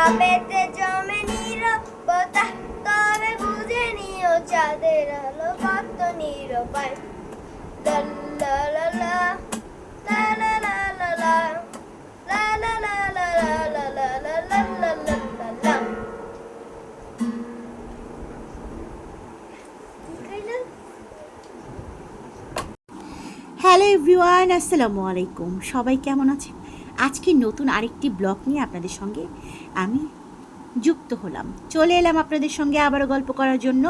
কাপেতে জমে তবে বুঝে নিও চাঁদের আলো কত? হ্যালো এভরিওয়ান আসসালামু আলাইকুম সবাই কেমন আছেন আজকে নতুন আরেকটি ব্লগ নিয়ে আপনাদের সঙ্গে আমি যুক্ত হলাম। চলে এলাম আপনাদের সঙ্গে আবারও গল্প করার জন্য।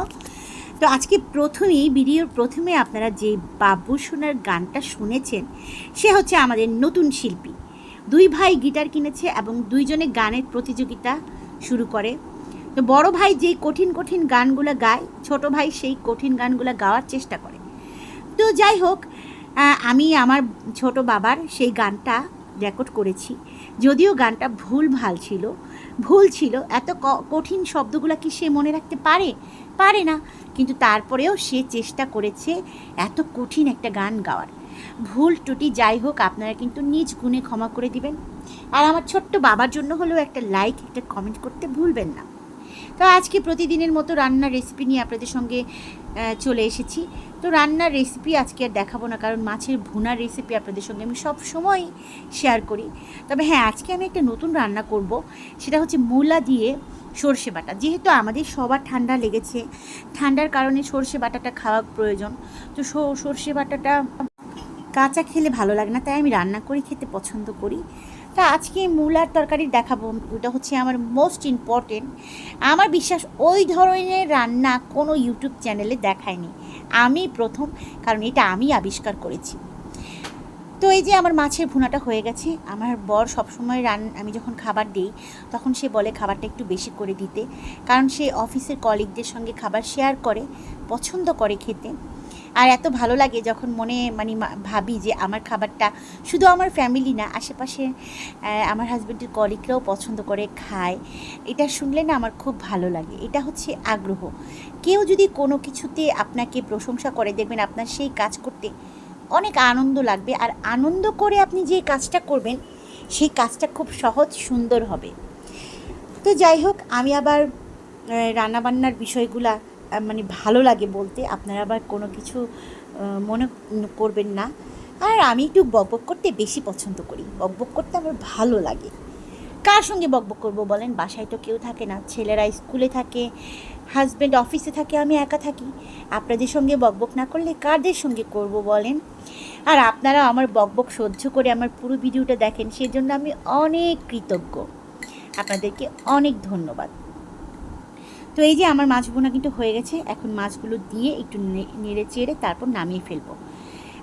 তো আজকে প্রথমেই, ভিডিওর প্রথমে আপনারা যে বাবু সোনার গানটা শুনেছেন, সে হচ্ছে আমাদের নতুন শিল্পী। দুই ভাই গিটার কিনেছে এবং দুইজনে গানের প্রতিযোগিতা শুরু করে। তো বড় ভাই যেই কঠিন কঠিন গানগুলো গায়, ছোট ভাই সেই কঠিন গানগুলো গাওয়ার চেষ্টা করে। তো যাই হোক আমি আমার ছোট বাবার সেই গানটা রেকর্ড করেছি। যদিও গানটা ভুল ভালো ছিল, ভুল ছিল, এত কঠিন শব্দগুলো কি সে মনে রাখতে পারে? পারে না। কিন্তু তারপরেও সে চেষ্টা করেছে এত কঠিন একটা গান গাওয়ার। ভুল টুটি যাই হোক, আপনারা কিন্তু নিজ গুণে ক্ষমা করে দিবেন। আর আমার ছোট্ট বাবার জন্য হলেও একটা লাইক একটা কমেন্ট করতে ভুলবেন না। তো আজকে প্রতিদিনের মতো রান্নার রেসিপি নিয়ে আপনাদের সঙ্গে চলে এসেছি। তো রান্নার রেসিপি আজকে আর দেখাবো না, কারণ মাছের ভুনার রেসিপি আপনাদের সঙ্গে আমি সব সময় শেয়ার করি। তবে হ্যাঁ আজকে আমি একটা নতুন রান্না করব, সেটা হচ্ছে মূলা দিয়ে সর্ষে বাটা। যেহেতু আমাদের সবার ঠান্ডা লেগেছে, ঠান্ডার কারণে সর্ষে বাটাটা খাওয়া প্রয়োজন। তো সর্ষে বাটাটা কাঁচা খেলে ভালো লাগে না, তাই আমি রান্না করে, খেতে পছন্দ করি। তা আজকে মূলার তরকারি দেখাবো। ওটা হচ্ছে আমার মোস্ট ইম্পর্টেন্ট আমার বিশ্বাস ওই ধরনের রান্না কোনো ইউটিউব চ্যানেলে দেখায়নি। আমি প্রথম, কারণ এটা আমি আবিষ্কার করেছি। তো এই যে আমার মাছের ভুনাটা হয়ে গেছে, আমার বর সবসময় রান, আমি যখন খাবার দিই, তখন সে বলে খাবারটা একটু বেশি করে দিতে। কারণ সে অফিসের কলিগদের সঙ্গে খাবার শেয়ার করে, পছন্দ করে খেতে। আর এত ভালো লাগে যখন মনে মানে ভাবি যে আমার খাবারটা শুধু আমার ফ্যামিলি না, আশেপাশে আমার হাজব্যান্ডের কলিগরাও পছন্দ করে, খায়। এটা শুনলে না আমার খুব ভালো লাগে। এটা হচ্ছে আগ্রহ। কেউ যদি কোনো কিছুতে আপনাকে প্রশংসা করে, দেখবেন আপনার সেই কাজ করতে অনেক আনন্দ লাগবে। আর আনন্দ করে আপনি যে কাজটা করবেন, সেই কাজটা খুব সহজ, সুন্দর হবে। তো যাই হোক, আমি আবার রান্নাবান্নার বিষয়গুলা মানে ভালো লাগে বলতে। আপনারা আবার কোনো কিছু মনে করবেন না। আর আমি একটু বকবক করতে বেশি পছন্দ করি। বকবক করতে আমার ভালো লাগে। কার সঙ্গে বকবক করব বলেন? বাসায় তো কেউ থাকে না। ছেলেরা স্কুলে থাকে হাজব্যান্ড অফিসে থাকে, আমি একা থাকি। আপনাদের সঙ্গে বকবক না করলে কাদের সঙ্গে করব বলেন? আর আপনারা আমার বকবক সহ্য করে আমার পুরো ভিডিওটা দেখেন, সেজন্য আমি অনেক কৃতজ্ঞ। আপনাদেরকে অনেক ধন্যবাদ। তো এই যে আমার মাছ বোনা কিন্তু হয়ে গেছে, এখন মাছগুলো দিয়ে একটু নেড়ে চেড়ে তারপর নামিয়ে ফেলব।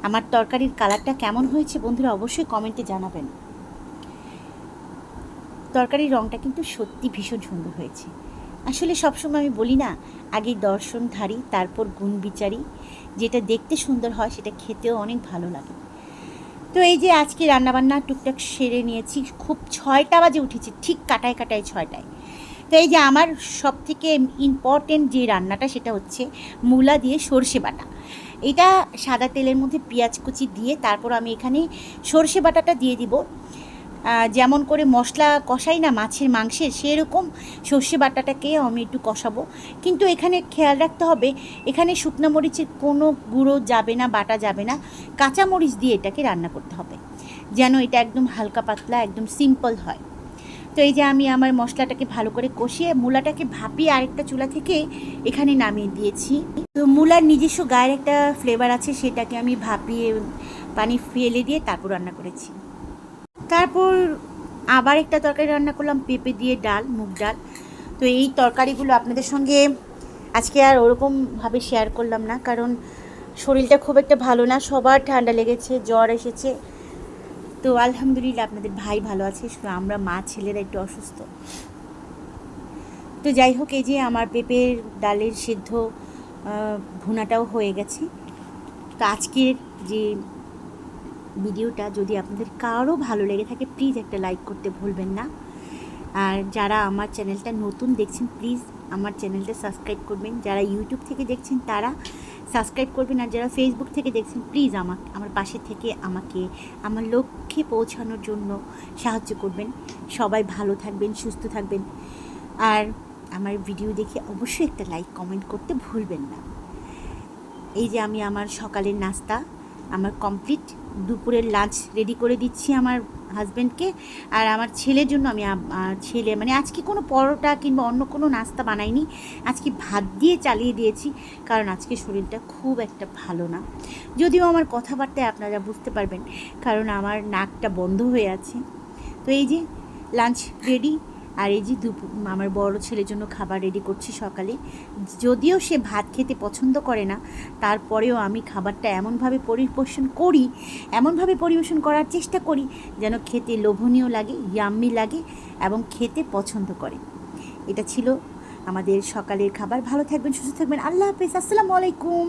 আমার তরকারির কালারটা কেমন হয়েছে বন্ধুরা অবশ্যই কমেন্টে জানাবেন। তরকারির রঙটা কিন্তু সত্যি ভীষণ সুন্দর হয়েছে। আসলে সবসময় আমি বলি না, আগে দর্শনধারী তারপর গুণ বিচারি। যেটা দেখতে সুন্দর হয়, সেটা খেতেও অনেক ভালো লাগে। তো এই যে আজকে রান্নাবান্না টুকটাক সেরে নিয়েছি, খুব ছয়টা বাজে উঠেছি, ঠিক কাটায় কাটায় ছয়টায়। তো এই যে আমার সব থেকে ইম্পর্টেন্ট যে রান্নাটা সেটা হচ্ছে মূলা দিয়ে সর্ষে বাটা। এটা সাদা তেলের মধ্যে পেঁয়াজ কুচি দিয়ে তারপর আমি এখানে সর্ষে বাটাটা দিয়ে দিব। যেমন করে মশলা কষাই না মাছের মাংসের সেরকম সর্ষে বাটাটাকে আমি একটু কষাবো। কিন্তু এখানে খেয়াল রাখতে হবে, এখানে শুকনো মরিচের কোনো গুঁড়ো যাবে না, বাটা যাবে না, কাঁচা মরিচ দিয়ে এটাকে রান্না করতে হবে। যেন এটা একদম হালকা পাতলা, একদম সিম্পল হয়। তো এই যে আমি আমার মশলাটাকে ভালো করে কষিয়ে মূলাটাকে ভাপিয়ে আরেকটা চুলা থেকে এখানে নামিয়ে দিয়েছি। তো মূলার নিজস্ব গায়ের একটা ফ্লেভার আছে, সেটাকে আমি ভাপিয়ে পানি ফেলে দিয়ে তারপর রান্না করেছি। তারপর আবার একটা তরকারি রান্না করলাম, পেঁপে দিয়ে ডাল, মুগ ডাল। তো এই তরকারিগুলো আপনাদের সঙ্গে আজকে আর ওরকমভাবে শেয়ার করলাম না, কারণ শরীরটা খুব একটা ভালো না, সবার ঠান্ডা লেগেছে, জ্বর এসেছে। তো আলহামদুলিল্লাহ আপনাদের ভাই ভালো আছে, শুধু আমরা মা ছেলেরা একটু অসুস্থ। তো যাই হোক, এই যে আমার পেঁপের ডালের সিদ্ধ ভুনাটাও হয়ে গেছে। তো আজকের যে ভিডিওটা, যদি আপনাদের কারও ভালো লেগে থাকে প্লিজ একটা লাইক করতে ভুলবেন না। আর যারা আমার চ্যানেলটা নতুন দেখছেন প্লিজ আমার চ্যানেলটা সাবস্ক্রাইব করবেন। যারা ইউটিউব থেকে দেখছেন, তারা সাবস্ক্রাইব করবেন আর যারা ফেসবুক থেকে দেখছেন প্লিজ আমার আমার পাশে থেকে আমাকে, আমার লক্ষ্যে পৌঁছানোর জন্য সাহায্য করবেন। সবাই ভালো থাকবেন, সুস্থ থাকবেন। আর আমার ভিডিও দেখে অবশ্যই একটা লাইক কমেন্ট করতে ভুলবেন না। এই যে আমি আমার সকালের নাস্তা, আমার কমপ্লিট দুপুরের লাঞ্চ রেডি করে দিচ্ছি আমার হাজব্যান্ডকে আর আমার ছেলের জন্য আমি ছেলে মানে আজকে কোনো পরোটা কিংবা অন্য কোনো নাস্তা বানাইনি। আজকে ভাত দিয়ে চালিয়ে দিয়েছি, কারণ আজকে শরীরটা খুব একটা ভালো না। যদিও আমার কথাবার্তায় আপনারা বুঝতে পারবেন, কারণ আমার নাকটা বন্ধ হয়ে আছে। তো এই যে লাঞ্চ রেডি আর এই যে দুপুর আমার বড় ছেলের জন্য খাবার রেডি করছি সকালে, যদিও সে ভাত খেতে পছন্দ করে না, তারপরেও আমি খাবারটা এমনভাবে পরিবেশন করি, এমনভাবে পরিবেশন করার চেষ্টা করি যেন খেতে লোভনীয় লাগে ইয়াম্মি লাগে এবং খেতে পছন্দ করে। এটা ছিল আমাদের সকালের খাবার। ভালো থাকবেন, সুস্থ থাকবেন। আল্লাহ হাফেজ। আসসালামু আলাইকুম।